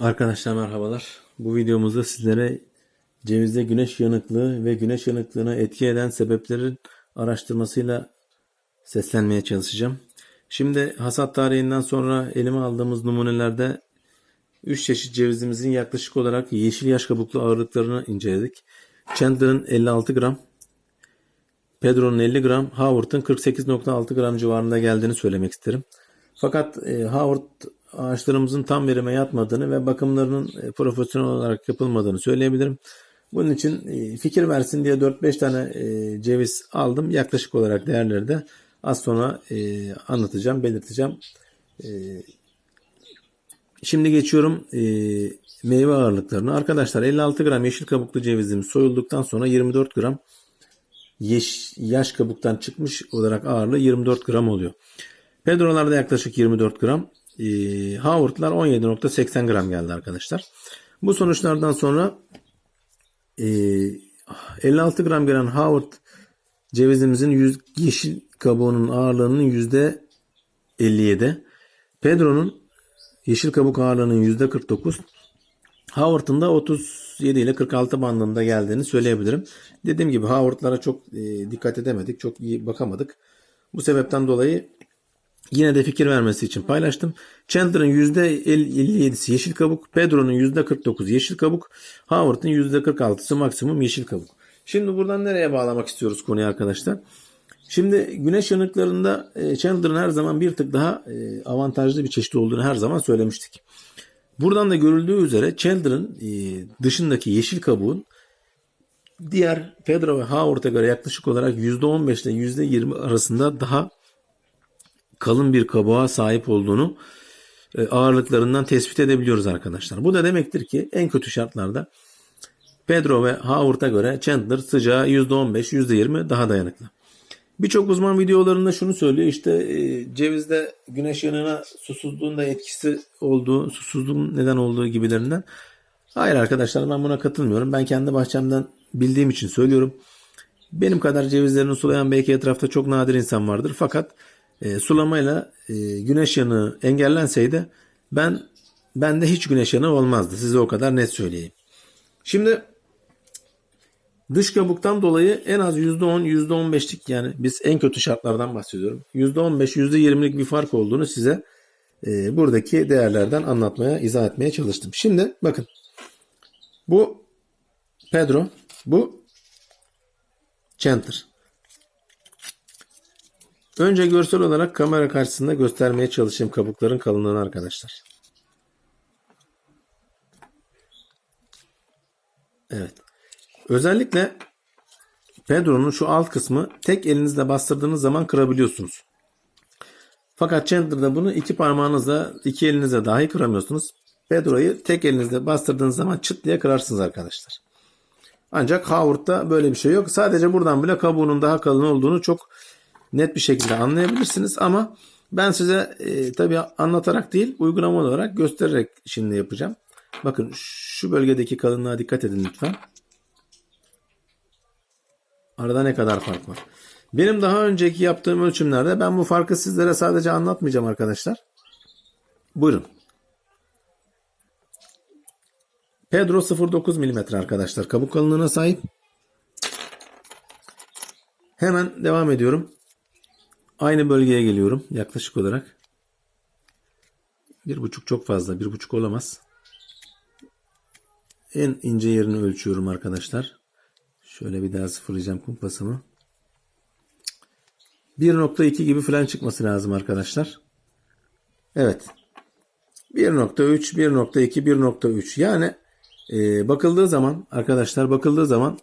Arkadaşlar merhabalar. Bu videomuzda sizlere cevizde güneş yanıklığı ve güneş yanıklığına etki eden sebeplerin araştırmasıyla seslenmeye çalışacağım. Şimdi hasat tarihinden sonra elime aldığımız numunelerde 3 çeşit cevizimizin yaklaşık olarak yeşil yaş kabuklu ağırlıklarını inceledik. Chandler'ın 56 gram, Pedro'nun 50 gram, Howard'ın 48.6 gram civarında geldiğini söylemek isterim. Fakat e, Howard ağaçlarımızın tam verime yatmadığını ve bakımlarının e, profesyonel olarak yapılmadığını söyleyebilirim. Bunun için e, fikir versin diye 4-5 tane e, ceviz aldım. Yaklaşık olarak değerleri de az sonra anlatacağım, belirteceğim. Şimdi geçiyorum meyve ağırlıklarına. Arkadaşlar 56 gram yeşil kabuklu cevizimiz soyulduktan sonra 24 gram yeş, yaş kabuktan çıkmış olarak ağırlığı 24 gram oluyor. Pedro'larda yaklaşık 24 gram. E, Howard'lar 17.80 gram geldi arkadaşlar. Bu sonuçlardan sonra e, 56 gram gelen Howard cevizimizin yüz, yeşil kabuğunun ağırlığının yüzde 57. Pedro'nun yeşil kabuk ağırlığının yüzde 49. Howard'ın da 37 ile 46 bandında geldiğini söyleyebilirim. Dediğim gibi Howard'lara çok e, dikkat edemedik. Çok iyi bakamadık. Bu sebepten dolayı Yine de fikir vermesi için paylaştım. Chandler'ın %57'si yeşil kabuk, Pedro'nun %49 yeşil kabuk, Howard'ın %46'sı maksimum yeşil kabuk. Şimdi buradan nereye bağlamak istiyoruz konuyu arkadaşlar? Şimdi güneş yanıklarında e, Chandler'ın her zaman bir tık daha e, avantajlı bir çeşit olduğunu her zaman söylemiştik. Buradan da görüldüğü üzere Chandler'ın e, dışındaki yeşil kabuğun diğer Pedro ve Howard'a göre yaklaşık olarak %15 ile %20 arasında daha kalın bir kabuğa sahip olduğunu e, ağırlıklarından tespit edebiliyoruz arkadaşlar. Bu da demektir ki en kötü şartlarda Pedro ve Howard'a göre Chandler sıcağı %15, %20 daha dayanıklı. Birçok uzman videolarında şunu söylüyor işte e, cevizde güneş yanığına susuzluğun da etkisi olduğu, susuzluğun neden olduğu gibilerinden. Hayır arkadaşlar ben buna katılmıyorum. Ben kendi bahçemden bildiğim için söylüyorum. Benim kadar cevizlerini sulayan belki etrafta çok nadir insan vardır. Fakat e, sulamayla e, güneş yanığı engellenseydi ben bende hiç güneş yanığı olmazdı. Size o kadar net söyleyeyim. Şimdi dış kabuktan dolayı en az %10 %15'lik yani biz en kötü şartlardan bahsediyorum. %15 %20'lik bir fark olduğunu size e, buradaki değerlerden anlatmaya, izah etmeye çalıştım. Şimdi bakın bu Pedro, bu Chandler. Önce görsel olarak kamera karşısında göstermeye çalışayım kabukların kalınlığını arkadaşlar. Evet. Özellikle Pedro'nun şu alt kısmı tek elinizle bastırdığınız zaman kırabiliyorsunuz. Fakat Chandler'da bunu iki parmağınızla, iki elinizle dahi kıramıyorsunuz. Pedro'yu tek elinizle bastırdığınız zaman çıt diye kırarsınız arkadaşlar. Ancak Howard'da böyle bir şey yok. Sadece buradan bile kabuğunun daha kalın olduğunu çok net bir şekilde anlayabilirsiniz ama ben size e, tabii anlatarak değil uygulama olarak göstererek şimdi yapacağım. Bakın şu bölgedeki kalınlığa dikkat edin lütfen. Arada ne kadar fark var. Benim daha önceki yaptığım ölçümlerde ben bu farkı sizlere sadece anlatmayacağım arkadaşlar. Buyurun. Pedro 0.9 mm arkadaşlar. Kabuk kalınlığına sahip. Hemen devam ediyorum. Aynı bölgeye geliyorum yaklaşık olarak. Bir buçuk çok fazla. Bir buçuk olamaz. En ince yerini ölçüyorum arkadaşlar. Şöyle bir daha sıfırlayacağım kumpasımı. 1.2 gibi falan çıkması lazım arkadaşlar. Evet. 1.3, 1.2, 1.3. Yani e, bakıldığı zaman arkadaşlar bakıldığı zaman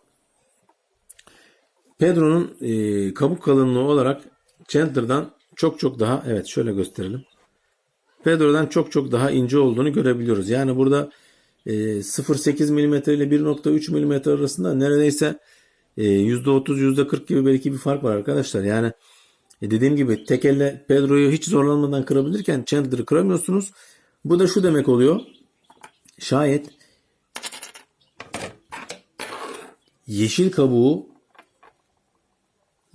Pedro'nun e, kabuk kalınlığı olarak Chandler'dan çok çok daha evet şöyle gösterelim. Pedro'dan çok çok daha ince olduğunu görebiliyoruz. Yani burada e, 0.8 mm ile 1.3 mm arasında neredeyse e, %30 %40 gibi belki bir fark var arkadaşlar. Yani e, dediğim gibi tek elle Pedro'yu hiç zorlanmadan kırabilirken Chandler'ı kıramıyorsunuz. Bu da şu demek oluyor. Şayet yeşil kabuğu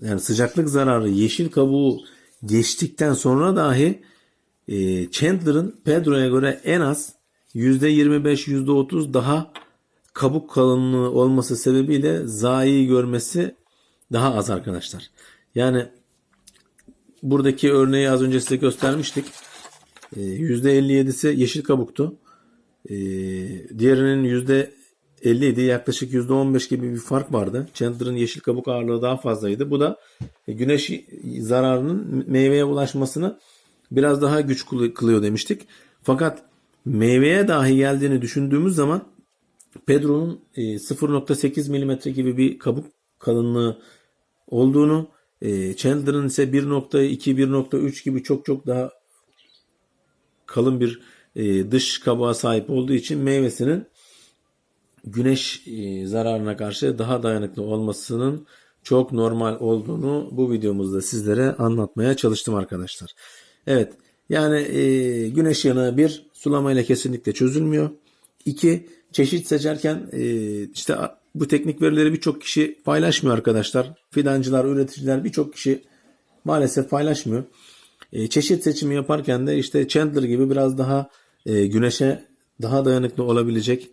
yani sıcaklık zararı yeşil kabuğu geçtikten sonra dahi e, Chandler'ın Pedro'ya göre en az %25 %30 daha kabuk kalınlığı olması sebebiyle zayi görmesi daha az arkadaşlar. Yani buradaki örneği az önce size göstermiştik. Ee, %57'si yeşil kabuktu. Ee, diğerinin %57 yaklaşık %15 gibi bir fark vardı. Chandler'ın yeşil kabuk ağırlığı daha fazlaydı. Bu da güneş zararının meyveye ulaşmasını biraz daha güç kılı- kılıyor demiştik. Fakat meyveye dahi geldiğini düşündüğümüz zaman Pedro'nun e, 0.8 milimetre gibi bir kabuk kalınlığı olduğunu, e, Chandler'ın ise 1.2 1.3 gibi çok çok daha kalın bir e, dış kabuğa sahip olduğu için meyvesinin güneş e, zararına karşı daha dayanıklı olmasının çok normal olduğunu bu videomuzda sizlere anlatmaya çalıştım arkadaşlar. Evet yani e, güneş yanığı bir sulamayla kesinlikle çözülmüyor. İki çeşit seçerken e, işte bu teknik verileri birçok kişi paylaşmıyor arkadaşlar. Fidancılar, üreticiler birçok kişi maalesef paylaşmıyor. Çeşit seçimi yaparken de işte Chandler gibi biraz daha güneşe daha dayanıklı olabilecek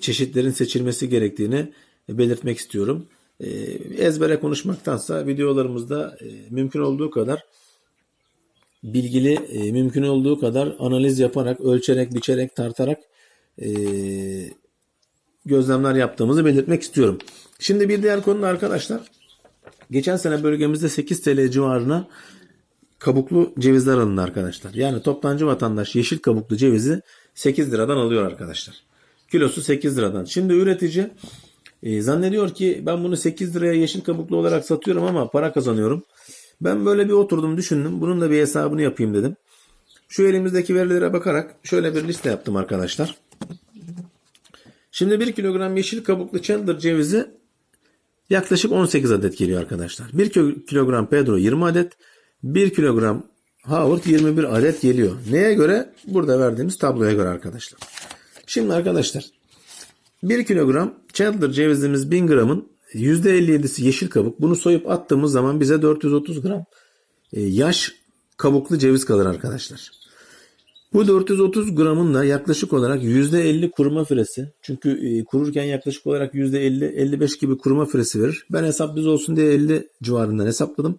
çeşitlerin seçilmesi gerektiğini belirtmek istiyorum. E, ezbere konuşmaktansa videolarımızda e, mümkün olduğu kadar bilgili, e, mümkün olduğu kadar analiz yaparak, ölçerek, biçerek, tartarak e, gözlemler yaptığımızı belirtmek istiyorum. Şimdi bir diğer konu da arkadaşlar. Geçen sene bölgemizde 8 TL civarına kabuklu cevizler alındı arkadaşlar. Yani toptancı vatandaş yeşil kabuklu cevizi 8 liradan alıyor arkadaşlar. Kilosu 8 liradan. Şimdi üretici e, zannediyor ki ben bunu 8 liraya yeşil kabuklu olarak satıyorum ama para kazanıyorum. Ben böyle bir oturdum düşündüm. Bunun da bir hesabını yapayım dedim. Şu elimizdeki verilere bakarak şöyle bir liste yaptım arkadaşlar. Şimdi 1 kilogram yeşil kabuklu Chandler cevizi yaklaşık 18 adet geliyor arkadaşlar. 1 kilo- kilogram Pedro 20 adet, 1 kilogram Howard 21 adet geliyor. Neye göre? Burada verdiğimiz tabloya göre arkadaşlar. Şimdi arkadaşlar 1 kilogram Chandler cevizimiz 1000 gramın %57'si yeşil kabuk. Bunu soyup attığımız zaman bize 430 gram e, yaş kabuklu ceviz kalır arkadaşlar. Bu 430 gramın da yaklaşık olarak %50 kuruma süresi. Çünkü e, kururken yaklaşık olarak %50-55 gibi kuruma süresi verir. Ben hesap düz olsun diye 50 civarından hesapladım.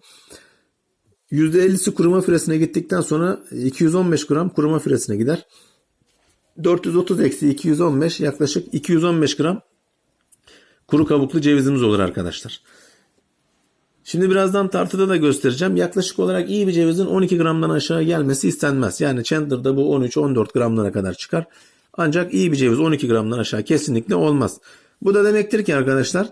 %50'si kuruma süresine gittikten sonra 215 gram kuruma süresine gider. 430 eksi 215 yaklaşık 215 gram kuru kabuklu cevizimiz olur arkadaşlar. Şimdi birazdan tartıda da göstereceğim. Yaklaşık olarak iyi bir cevizin 12 gramdan aşağı gelmesi istenmez. Yani Chandler'da bu 13-14 gramlara kadar çıkar. Ancak iyi bir ceviz 12 gramdan aşağı kesinlikle olmaz. Bu da demektir ki arkadaşlar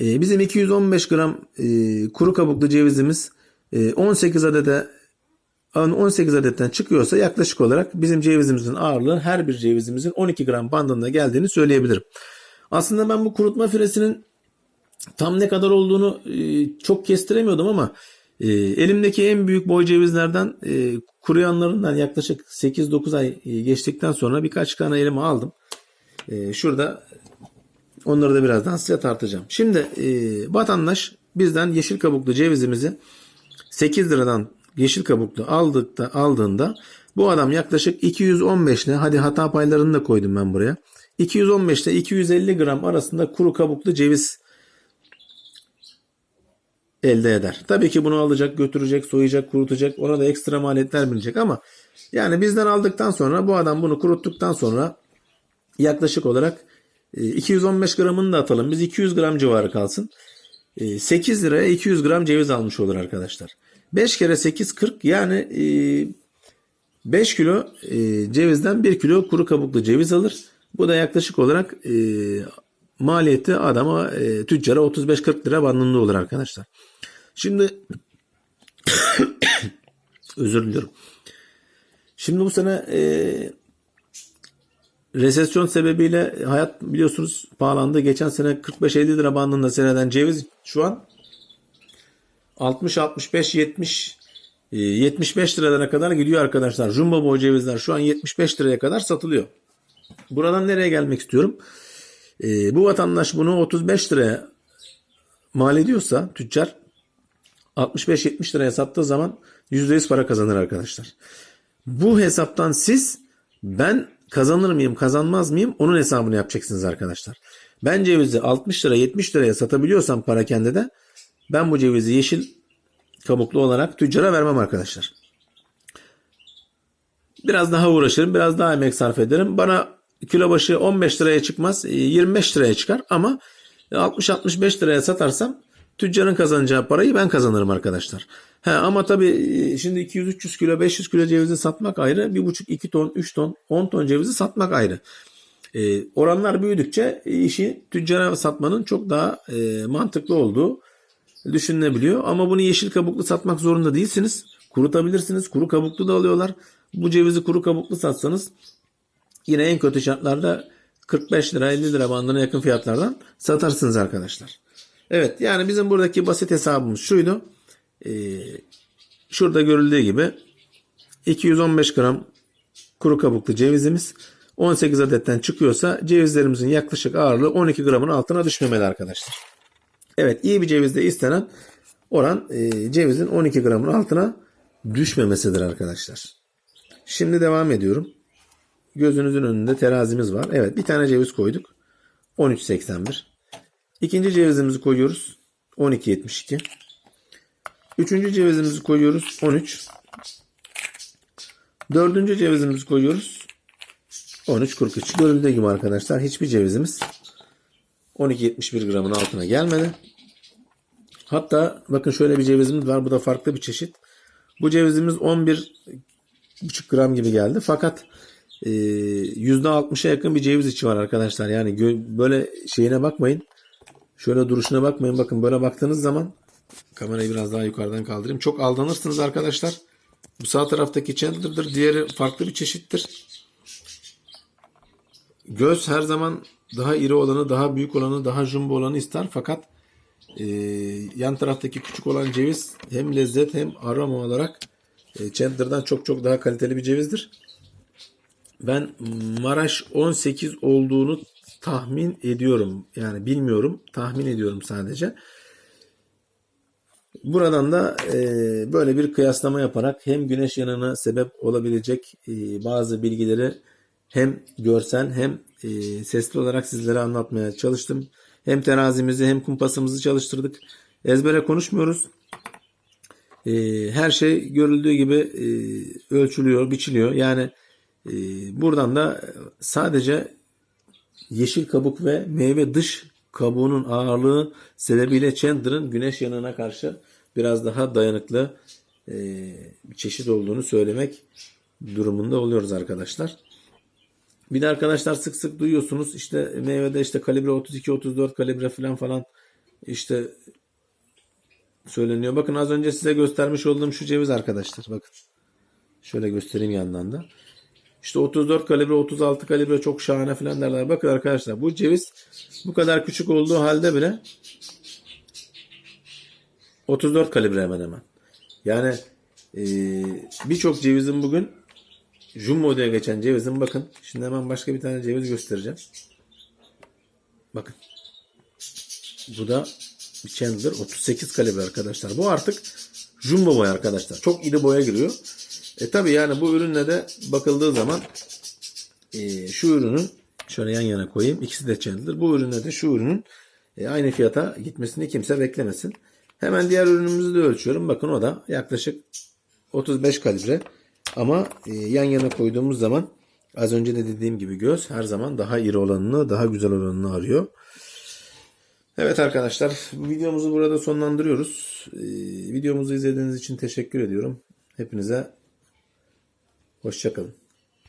e, bizim 215 gram e, kuru kabuklu cevizimiz e, 18 adede 18 adetten çıkıyorsa yaklaşık olarak bizim cevizimizin ağırlığı her bir cevizimizin 12 gram bandında geldiğini söyleyebilirim. Aslında ben bu kurutma süresinin tam ne kadar olduğunu e, çok kestiremiyordum ama e, elimdeki en büyük boy cevizlerden e, kuruyanlarından yaklaşık 8-9 ay geçtikten sonra birkaç tane elime aldım. Şurada onları da birazdan size tartacağım. Şimdi vatandaş bizden yeşil kabuklu cevizimizi 8 liradan yeşil kabuklu aldıkta aldığında bu adam yaklaşık 215 ile hadi hata paylarını da koydum ben buraya. 215 ile 250 gram arasında kuru kabuklu ceviz elde eder. Tabii ki bunu alacak, götürecek, soyacak, kurutacak. Ona da ekstra maliyetler binecek ama yani bizden aldıktan sonra bu adam bunu kuruttuktan sonra yaklaşık olarak e, 215 gramını da atalım. Biz 200 gram civarı kalsın. E, 8 liraya 200 gram ceviz almış olur arkadaşlar. 5 kere 8 40 yani e, 5 kilo e, cevizden 1 kilo kuru kabuklu ceviz alır. Bu da yaklaşık olarak e, maliyeti adama e, tüccara 35-40 lira bandında olur arkadaşlar. Şimdi özür diliyorum. Şimdi bu sene e, resesyon sebebiyle hayat biliyorsunuz pahalandı. Geçen sene 45-50 lira bandında seneden ceviz şu an 60 65 70 e, 75 liralara kadar gidiyor arkadaşlar. Jumbo boy cevizler şu an 75 liraya kadar satılıyor. Buradan nereye gelmek istiyorum? E, bu vatandaş bunu 35 liraya mal ediyorsa tüccar 65-70 liraya sattığı zaman %100 para kazanır arkadaşlar. Bu hesaptan siz ben kazanır mıyım kazanmaz mıyım onun hesabını yapacaksınız arkadaşlar. Ben cevizi 60 lira 70 liraya satabiliyorsam parakende de ben bu cevizi yeşil kabuklu olarak tüccara vermem arkadaşlar. Biraz daha uğraşırım, biraz daha emek sarf ederim. Bana kilo başı 15 liraya çıkmaz, e, 25 liraya çıkar ama 60-65 liraya satarsam tüccarın kazanacağı parayı ben kazanırım arkadaşlar. He, ama tabii e, şimdi 200-300 kilo, 500 kilo cevizi satmak ayrı, 1,5-2 ton, 3 ton, 10 ton cevizi satmak ayrı. E, oranlar büyüdükçe e, işi tüccara satmanın çok daha e, mantıklı olduğu düşünülebiliyor. Ama bunu yeşil kabuklu satmak zorunda değilsiniz. Kurutabilirsiniz. Kuru kabuklu da alıyorlar. Bu cevizi kuru kabuklu satsanız yine en kötü şartlarda 45 lira 50 lira bandına yakın fiyatlardan satarsınız arkadaşlar. Evet yani bizim buradaki basit hesabımız şuydu. Ee, şurada görüldüğü gibi 215 gram kuru kabuklu cevizimiz 18 adetten çıkıyorsa cevizlerimizin yaklaşık ağırlığı 12 gramın altına düşmemeli arkadaşlar. Evet iyi bir cevizde istenen oran e, cevizin 12 gramın altına düşmemesidir arkadaşlar. Şimdi devam ediyorum. Gözünüzün önünde terazimiz var. Evet bir tane ceviz koyduk. 13.81. İkinci cevizimizi koyuyoruz. 12.72. Üçüncü cevizimizi koyuyoruz. 13. Dördüncü cevizimizi koyuyoruz. 13.43. Görüldüğü gibi arkadaşlar hiçbir cevizimiz 12.71 gramın altına gelmedi. Hatta bakın şöyle bir cevizimiz var. Bu da farklı bir çeşit. Bu cevizimiz 11,5 gram gibi geldi. Fakat e, %60'a yakın bir ceviz içi var arkadaşlar. Yani böyle şeyine bakmayın. Şöyle duruşuna bakmayın. Bakın böyle baktığınız zaman kamerayı biraz daha yukarıdan kaldırayım. Çok aldanırsınız arkadaşlar. Bu sağ taraftaki Chandler'dır. Diğeri farklı bir çeşittir. Göz her zaman daha iri olanı, daha büyük olanı, daha jumbo olanı ister. Fakat e, yan taraftaki küçük olan ceviz hem lezzet hem aroma olarak e, Chandler'dan çok çok daha kaliteli bir cevizdir. Ben Maraş 18 olduğunu tahmin ediyorum. Yani bilmiyorum. Tahmin ediyorum sadece. Buradan da e, böyle bir kıyaslama yaparak hem güneş yanına sebep olabilecek e, bazı bilgileri hem görsel hem e, sesli olarak sizlere anlatmaya çalıştım. Hem terazimizi hem kumpasımızı çalıştırdık. Ezbere konuşmuyoruz. E, her şey görüldüğü gibi e, ölçülüyor, biçiliyor. Yani e, buradan da sadece yeşil kabuk ve meyve dış kabuğunun ağırlığı sebebiyle Chandler'ın güneş yanına karşı biraz daha dayanıklı e, çeşit olduğunu söylemek durumunda oluyoruz arkadaşlar. Bir de arkadaşlar sık sık duyuyorsunuz işte meyvede işte kalibre 32 34 kalibre falan falan işte söyleniyor. Bakın az önce size göstermiş olduğum şu ceviz arkadaşlar bakın. Şöyle göstereyim yandan da. İşte 34 kalibre 36 kalibre çok şahane falan derler. Bakın arkadaşlar bu ceviz bu kadar küçük olduğu halde bile 34 kalibre hemen hemen. Yani e, birçok cevizin bugün Jumbo diye geçen cevizin bakın. Şimdi hemen başka bir tane ceviz göstereceğim. Bakın. Bu da bir Chandler 38 kalibre arkadaşlar. Bu artık Jumbo boy arkadaşlar. Çok iri boya giriyor. E tabi yani bu ürünle de bakıldığı zaman e, şu ürünün şöyle yan yana koyayım. İkisi de Chandler. Bu ürünle de şu ürünün e, aynı fiyata gitmesini kimse beklemesin. Hemen diğer ürünümüzü de ölçüyorum. Bakın o da yaklaşık 35 kalibre. Ama e, yan yana koyduğumuz zaman az önce de dediğim gibi göz her zaman daha iri olanını, daha güzel olanını arıyor. Evet arkadaşlar videomuzu burada sonlandırıyoruz. E, videomuzu izlediğiniz için teşekkür ediyorum. Hepinize hoşçakalın.